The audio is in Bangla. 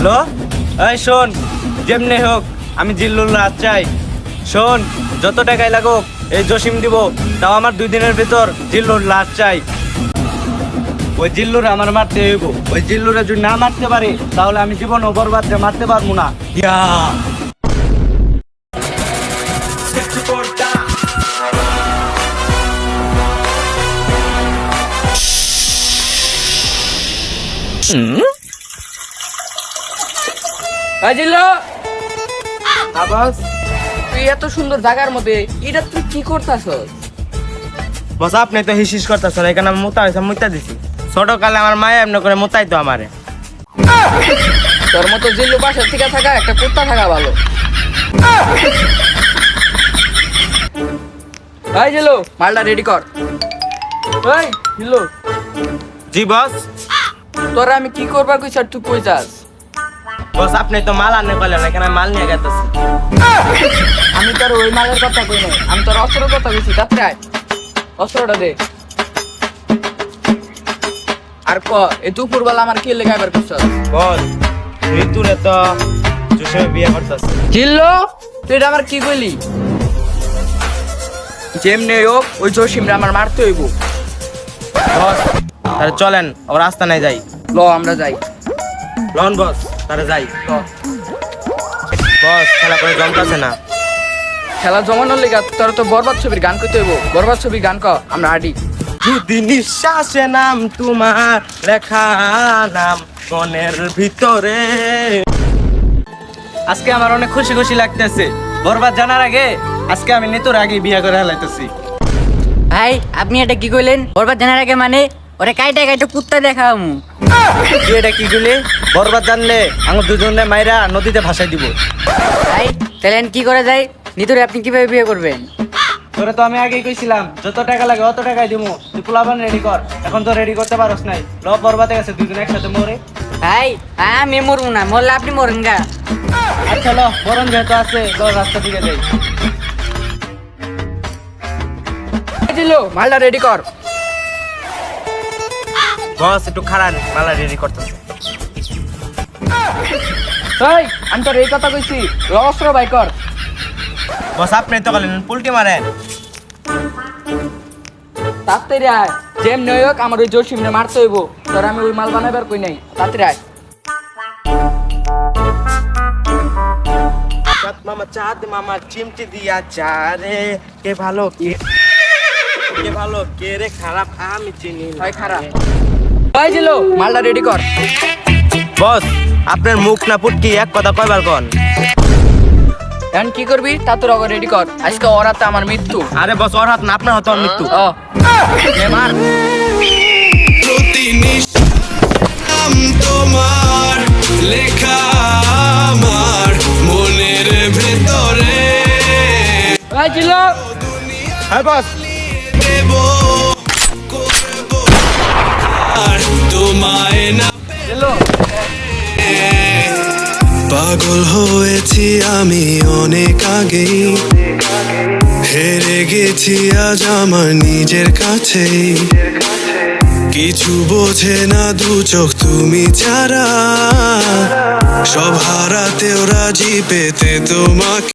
হ্যালো এই, শোন, যেমনি হোক, আমি জিল্লুর রাত চাই। শোন, যত টাকাই লাগুক, এই জসিম দিব, তাও আমার দুই দিনের ভিতর জিল্লুর লাশ চাই। ওই জিল্লুর আমার মারতে হইব। ওই জিল্লুরে যদি না মারতে পারি, তাহলে আমি জীবন বরবাদে মারতে পারব না। ইয়া। বাজিলো আবাস? তুই এত সুন্দর জায়গার মধ্যে এটা তুই কি করতাছস? বস আপনি তো হিসিস করতেছেন এখানে আমি মোতা হয়েছে মুতা দিছি। ছোট কালে আমার মায়ে এমনি করে মোতাই তো আমারে। তোর মতো জিল্লু বাসার থেকে থাকা একটা কুত্তা থাকা ভালো। ভাই জিল্লু মালটা রেডি কর। ভাই জিল্লু। জি বস। তোরা আমি কি করবার কইছ আর তুই কই যাস? বস আপনি তো মাল আনতে পারলেন এখানে আমি মাল নিয়ে গেতেছি। আমি তোর ওই মালের কথা কই নাই আমি তোর অস্ত্রের কথা কইছি তাতে আয় অস্ত্রটা দে। আর ক এ দুপুরবেলা আমার কি লেগে এবার করছস? বস ঋতুরে তো জুসে বিয়ে করতেছে। জিল্লো তুই এটা আমার কি কইলি? যেমনি হোক ওই জসিমরা আমার মারতে হইব। বস তাহলে চলেন আবার রাস্তা নাই যাই। ল আমরা যাই। লন বস। তাহলে যাই বস খেলা করে জমতাছে না। খেলা জমানোর লেগা তোর তো বরবাদ ছবির গান করতে হইব। বরবাদ ছবির গান ক আমরা আডি। যদি নিঃশ্বাসে নাম তোমার লেখা নাম মনের ভিতরে। আজকে আমার অনেক খুশি খুশি লাগতেছে। বরবাদ জানার আগে আজকে আমি নিতুর আগে বিয়ে করে হেলাইতেছি। ভাই আপনি এটা কি কইলেন? বরবাদ জানার আগে মানে? ওরে কাইটা কাইটা কুত্তা দেখাম। তুই এটা কি গুলি বরবাদ জানলে আমার দুজনে মাইরা নদীতে ভাসাই দিব। ভাই তাহলে কি করা যায়? নিতরে আপনি কীভাবে বিয়ে করবেন? তোরে তো আমি আগেই কইছিলাম যত টাকা লাগে অত টাকাই দিমু। তুই পোলাবান রেডি কর। এখন তো রেডি করতে পারস নাই। ল বরবাদে গেছে দুজন একসাথে মরে। ভাই আমি মরবো না মরলে আপনি মরেন গা। আচ্ছা ল বরণ যেহেতু আছে ল রাস্তা দিকে যাই। জিল্লো মালটা রেডি কর। বস একটু খারাপ মালা রেডি করতেছে। এই আমি তোর এই কথা কইছি ল অস্ত্র বাই কর। বস আপনি তো বলেন পুলটি মারেন তাড়াতাড়ি আয় যেমনি হোক আমার ওই জসিমরে মারতে হইব। তোর আমি ওই মাল বানাবার কই নাই। তাড়াতাড়ি আয়। মামা চাঁদ মামা চিমটি দিয়া চারে কে ভালো কে কে ভালো কে রে খারাপ আমি চিনি। ভাই খারাপ। ভাই জিল্লো মালটা রেডি কর। বস আপনার মুখ না পুটকি এক কথা কয়বার কন এখন কি করবি? তা তোর আগে রেডি কর। আজকে ওরাতে আমার মৃত্যু। আরে বস ওর হাত না আপনার হাত ওর মৃত্যু। ও। মার? তোমার লেখা আমার মনের ভেতরে। হ্যাঁ বস। পাগল হয়েছি আমি অনেক আগেই। হেরে গেছি আজ আমার নিজের কাছেই। কিছু বোঝে না দু চোখ তুমি ছাড়া। সব হারাতেও রাজি পেতে তোমাকে